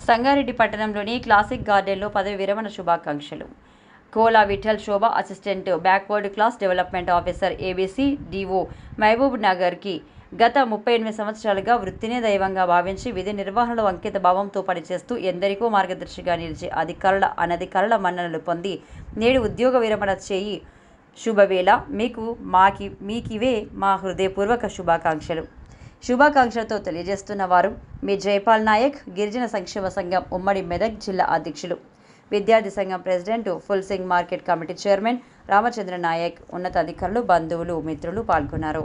సంగారెడ్డి పట్టణంలోని క్లాసిక్ గార్డెన్లో పదవి విరమణ శుభాకాంక్షలు. Kola Vithal Shobha assistant backward class development officer ABC DO Mahabub నగర్కి గత ముప్పై ఎనిమిది సంవత్సరాలుగా వృత్తినే దైవంగా భావించి విధి నిర్వహణలో అంకిత భావంతో పనిచేస్తూ ఎందరికో మార్గదర్శిగా నిలిచి అధికారుల అనధికారుల మన్ననలు పొంది నేడు ఉద్యోగ విరమణ చేయి శుభవేళ. మీకు మాకి మీకివే మా హృదయపూర్వక శుభాకాంక్షలు. శుభాకాంక్షలతో తెలియజేస్తున్న వారు మీ జైపాల్ నాయక్ గిరిజన సంక్షేమ సంఘం ఉమ్మడి మెదక్ జిల్లా అధ్యక్షులు విద్యార్థి సంఘం president Phool Singh market committee chairman Ramachandra Naik ఉన్నతాధికారులు బంధువులు మిత్రులు పాల్గొన్నారు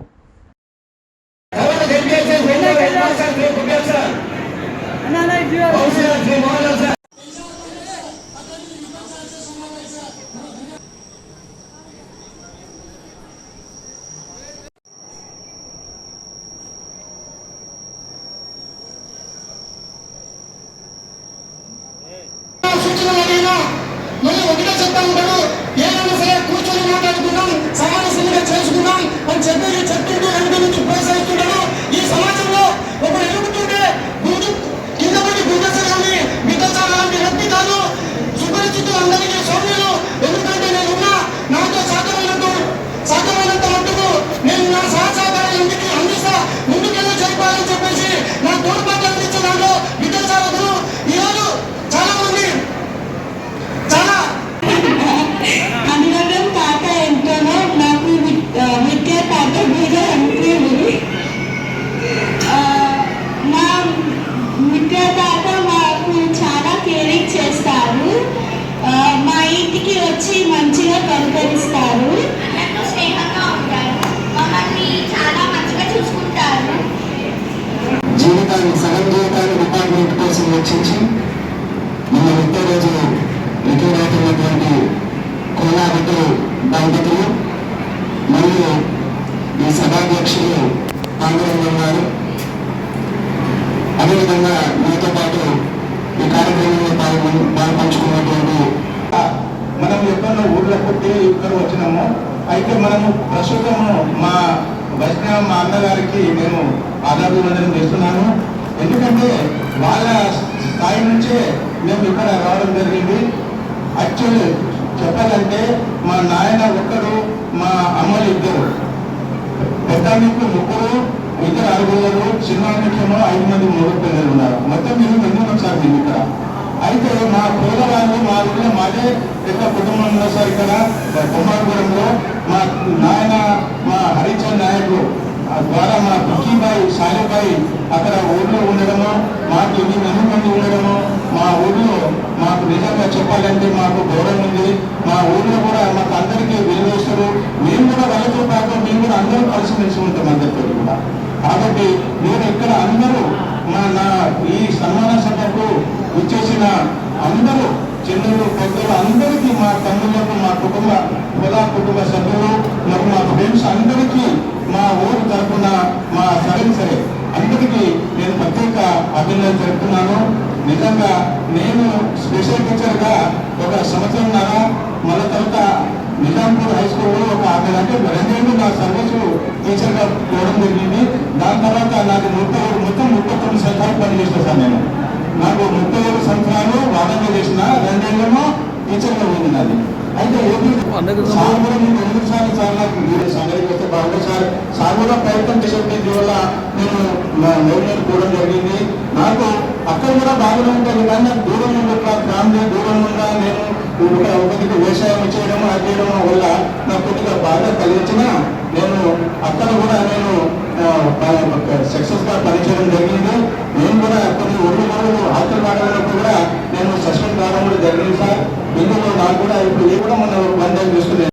వచ్చి మంచిగా పలకరిస్తారు అందరితో స్నేహంగా ఉంటారు. మమ్మల్ని చాలా మంచిగా చూసుకుంటారు. జీవితాన్ని సగం జీవితాన్ని డిపార్ట్మెంట్ కోసం వెచ్చించి మన ముప్పై రోజులు రిటైర్ అవుతున్నటువంటి దంపతులు మరియు ఈ సభాధ్యక్షులు పాల్గొని ఉన్నారు. అదేవిధంగా మీతో పాటు ఈ కార్యక్రమంలో పాల్గొ పాల్పంచుకున్నటువంటి మనం ఎక్కడో ఊర్లో పుట్టి ఇక్కడ వచ్చినాము అయితే మనము ప్రస్తుతము మా వైష్ణవ మా అన్నగారికి మేము ఆదాభివందనం చేస్తున్నాను. ఎందుకంటే వాళ్ళ స్థాయి నుంచే మేము ఇక్కడ రావడం జరిగింది. యాక్చువల్ చెప్పాలంటే మా నాయన ఒక్కరు మా అమ్మలు ఇద్దరు. పెద్దానికి ముగ్గురు ఇద్దరు ఆరుగురు చిన్నానికేమో ఐదు మంది మూడు పిల్లలు ఉన్నారు. మొత్తం మీరు ఎందుకు సార్ మేము ఇక్కడ? అయితే మా పూలవాళ్ళు మా ఊళ్ళో మాదే పెద్ద కుటుంబంలో సార్ ఇక్కడ కుమారపురంలో మా నాయన మా హరిచంద్ నాయకు ద్వారా మా బుక్కీబాయి సాలిబాయి అక్కడ ఊళ్ళో ఉండడము మాకు ఇన్ని ఎన్ని మంది ఉండడము మా ఊళ్ళో మాకు నిజంగా చెప్పాలంటే మాకు గౌరవం ఉంది. మా ఊళ్ళో కూడా మాకు అందరికీ విలువేస్తారు మేము కూడా వాళ్ళతో పాటు మేము కూడా అందరూ కలిసిమెలిసి ఉంటాం అందరితో కూడా. కాబట్టి నేను ఇక్కడ అందరూ మా నా ఈ సన్మాన సభకు వచ్చేసిన అందరూ చిన్నలు పెద్దలు అందరికీ మా తమ్ముళ్ళకు మా కుటుంబ పొలా కుటుంబ సభ్యులు మరియు మా ఫ్రెండ్స్ అందరికీ మా ఊరు తరఫున మా సరే సరే అందరికీ నేను ప్రత్యేక అభినందన జరుపుతున్నాను నిజంగా నేను స్పెషల్ టీచర్గా ఒక సంవత్సరంన్నర మళ్ళీ తర్వాత నిజాంపూర్ హై స్కూల్లో ఒక ఆమె అంటే రెండేళ్ళు నా సర్వీసు టీచర్గా పోవడం జరిగింది. దాని తర్వాత నాకు ముప్పై మొత్తం ముప్పై తొమ్మిది సంవత్సరాలు పనిచేస్తాను సార్ నేను. నాకు ముప్పై ఏడు సంవత్సరాలు వాదన చేసిన రెండేళ్ళేమో టీచర్గా ఉంది నాది అయితే ఏపీ సార్ కూడా నేను ఎందుకు సార్ నాకు మీరు వస్తే బాగుంటుంది సార్ సార్. కూడా ప్రయత్నం చేసేటువంటి వల్ల నేను మా పోవడం జరిగింది. నాకు అక్కడ కూడా బాగానే ఉంటుంది కానీ నాకు దూరం నుండి ఫ్యామిలీ దూరం నుండా నేను ఒక ఒకరికి వ్యవసాయం చేయడం అది చేయడం వల్ల నాకు కొద్దిగా బాగా కలిగించిన నేను అక్కడ కూడా నేను సక్సెస్గా పనిచేయడం జరిగింది. కాలంలో కూడా నేను సస్పెండ్ కావడం కూడా జరిగింది సార్. ఇందులో నాకు కూడా ఇప్పుడు ఏ కూడా మనం బంద్ చేస్తున్నాను